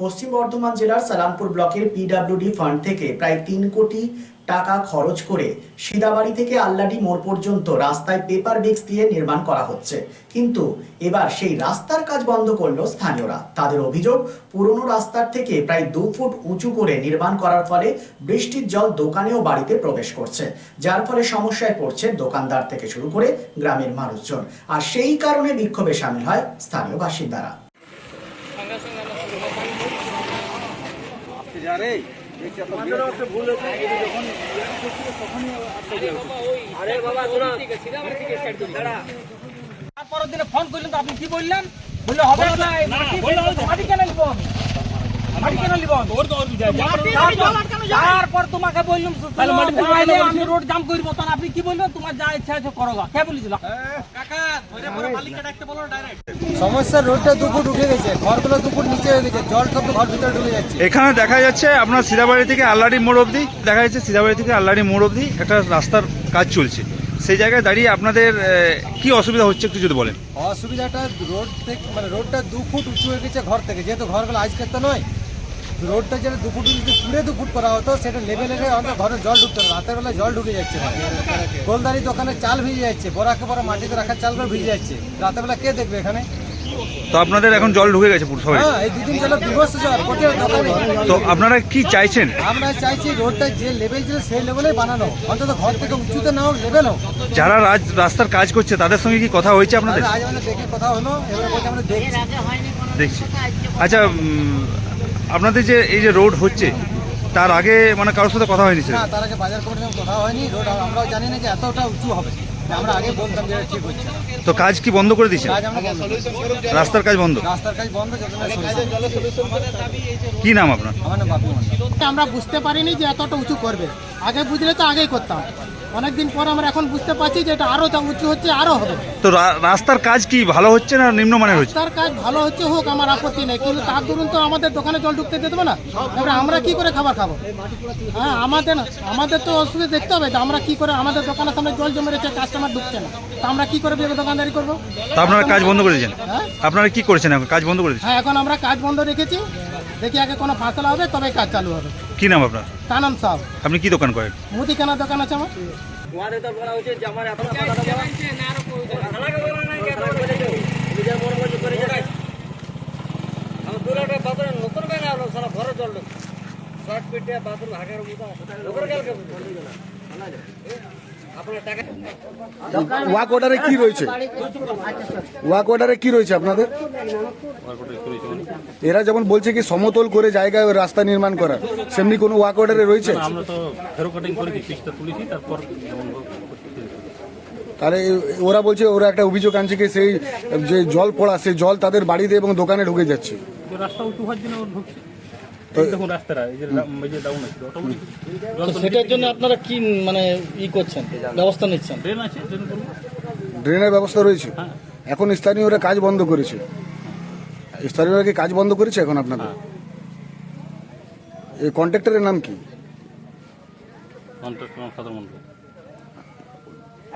পশ্চিম বর্ধমান জেলার সালামপুর ব্লকের PWD fund থেকে প্রায় তিন কোটি টাকা খরচ করে সিদাবাড়ি থেকে আল্লাডি মোড় পর্যন্ত রাস্তায় পেপার ব্রিক্স দিয়ে নির্মাণ করা হচ্ছে। কিন্তু এবার সেই রাস্তার কাজ বন্ধ করল স্থানীয়রা। তাদের অভিযোগ, পুরনো রাস্তার থেকে প্রায় দু ফুট উঁচু করে নির্মাণ করার ফলে বৃষ্টির জল দোকানে ও বাড়িতে প্রবেশ করছে। যার ফলে সমস্যায় পড়ছে দোকানদার থেকে শুরু করে গ্রামের মানুষজন। আর সেই কারণে বিক্ষোভে সামিল হয় স্থানীয় বাসিন্দারা। তারপরের দিনে ফোন করলেন তো আপনি কি বললেন? বললে হবে না। মাটি মাটি কেন নিব আমি? আমি? তারপর- তারপর তোমাকে বললাম আমি রোড জাম করব তখন আপনি কি বলবেন? তোমার যা ইচ্ছা আছে করো গা। কে বলেছিল? কাকা ধরে পরে মালিককে ডাকতে বলো ডাইরেক্ট সমস্যা রোডটা দু ফুট উঠে গেছে ঘরগুলো নিচে হয়ে গেছে জল সব ঘর ভিতরে ঢুকে যাচ্ছে। এখানে দেখা যাচ্ছে আপনার সিদাবাড়ি থেকে আল্লাড়ি মোড় অবধি দেখা যাচ্ছে সিদাবাড়ি থেকে আল্লাড়ি মোড় অবধি একটা রাস্তার কাজ চলছে। সেই জায়গায় দাঁড়িয়ে আপনাদের কি অসুবিধা হচ্ছে একটু যদি বলেন? অসুবিধাটা রোড থেকে মানে রোডটা দু ফুট উঁচু হয়ে গেছে ঘর থেকে যেহেতু ঘরগুলো আজকের তো নয় রোডটা যেটা দু ফুট যদি পুরে দু ফুট করা হতো সেটা লেভেলে অন্তত ঘরে জল ঢুকতো না রাতের বেলা জল ঢুকে যাচ্ছে গোলদারি দোকানে চাল ভিজে যাচ্ছে বড়াকে বড় মাটিতে রাখার চালগুলো ভিজে যাচ্ছে। রাতের বেলা কে দেখবে এখানে? তো আপনাদের এখন জল ঢুকে গেছে পুরো সবাই? হ্যাঁ এই দুদিন চলো বিভস্ত জল প্রতিটা দোকানে। তো আপনারা কি চাইছেন? আমরা চাইছি রোডটা যে লেভেল ছিল সেই লেভেলেই বানানো অন্তত ঘর থেকে উঁচুতে না হোক লেভেল হোক। যারা রাজ রাস্তার কাজ করছে তাদের সঙ্গে কি কথা হয়েছে আপনাদের? আজ আমাদের দেখে কথা হলো এবারে বলছে আমরা দেখছি। দেখছি। আচ্ছা আপনাদের যে এই যে রোড হচ্ছে তার আগে মানে কারোর সাথে কথা হয়নি না তার আগে বাজার কমিটির কথা হয়নি। রোড আমরাও জানি না যে এতটা উঁচু হবে। আমরা আগে বলতাম যে ঠিক হচ্ছে তো কাজ কি বন্ধ করে দিয়েছেন? রাস্তার কাজ বন্ধ? রাস্তার কাজ বন্ধ কি নাম আপনার? আমরা বুঝতে পারিনি যে এতটা উঁচু করবে। আগে বুঝলে তো আগেই করতাম। অনেকদিন পর আমরা এখন বুঝতে পারছি যে এটা আরও যা উঁচু হচ্ছে আরও হবে। তো রাস্তার কাজ কি ভালো হচ্ছে না নিম্নমানের হচ্ছে? তার কাজ ভালো হচ্ছে হোক আমার আপত্তি নেই। কিন্তু তার দরুন তো আমাদের দোকানে জল ঢুকতে দেবে না? এবার আমরা কি করে খাবার খাব? হ্যাঁ আমাদের না আমাদের তো অসুবিধা দেখতে হবে। যে আমরা কি করে আমাদের দোকানের সামনে জল জমে রেখে কাস্টমার ঢুকছে না? তা আমরা কি করে ভেবে দোকানদারি করব? তো আপনারা কাজ বন্ধ করে দিয়েছেন? হ্যাঁ? আপনারা কি করেছেন এখন? কাজ বন্ধ করে হ্যাঁ এখন আমরা কাজ বন্ধ রেখেছি। দেখি আগে কোনো ফাঁসলা হবে তবে কাজ চালু হবে। কি নাম আপনার? কানন সাহ। আপনি কি দোকান করেন? মুদিখানা দোকান আছে আমার। তোমাদের তো বলা হচ্ছে যে আমার এত কথা বলা করে বলা নাই কেন নিজের মন মর্জি করে যায় আমার দুলাটা বাথরুম ওয়াক অর্ডারে কি রয়েছে? ওয়াক অর্ডারে কি রয়েছে আপনাদের? এরা যেমন বলছে কি সমতল করে জায়গায় রাস্তা নির্মাণ করা সেমনি কোনো ওয়াক অর্ডারে রয়েছে? আমরা তো কাটিং তুলেছি তারপর। তাহলে ওরা বলছে ওরা একটা অভিযোগ আনছে কি সেই যে জল পড়া সেই জল তাদের বাড়িতে এবং দোকানে ঢুকে যাচ্ছে। রাস্তা উঁচু হওয়ার জন্য ঢুকছে। সেটার জন্য আপনারা কি মানে ই করছেন ব্যবস্থা নিচ্ছেন? ড্রেনের ব্যবস্থা রয়েছে। হ্যাঁ। এখন স্থানীয়রা কাজ বন্ধ করেছে। স্থানীয়রা কি কাজ বন্ধ করেছে এখন আপনাদের? এই কন্ট্রাক্টরের নাম কি?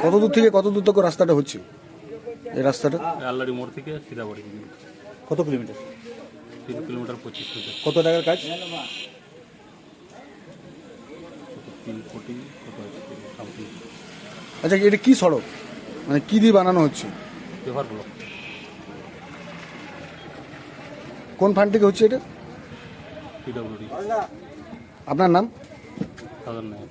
কত দূর থেকে কত দূর তক রাস্তাটা হচ্ছে? এই রাস্তাটা? আল্লাড়ি মোড় থেকে সিধাবাড়ি কত কিলোমিটার? তিন কিলোমিটার পঁচিশ কত টাকার কাজ? তিন কোটি কত আচ্ছা এটা কি সড়ক? মানে কি দিয়ে বানানো হচ্ছে? ব্যবহার ব্লক। কোন ফান্ড থেকে হচ্ছে এটা? পিডব্লিউডি আপনার নাম? সাধারণ নায়ক।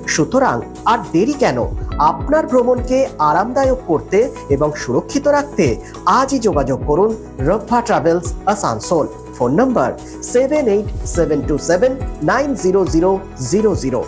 সুতরাং আর দেরি কেন? আপনার ভ্রমণকে আরামদায়ক করতে এবং সুরক্ষিত রাখতে আজই যোগাযোগ করুন Rabba travels Asansol. Phone number seven eight seven two seven nine zero zero zero zero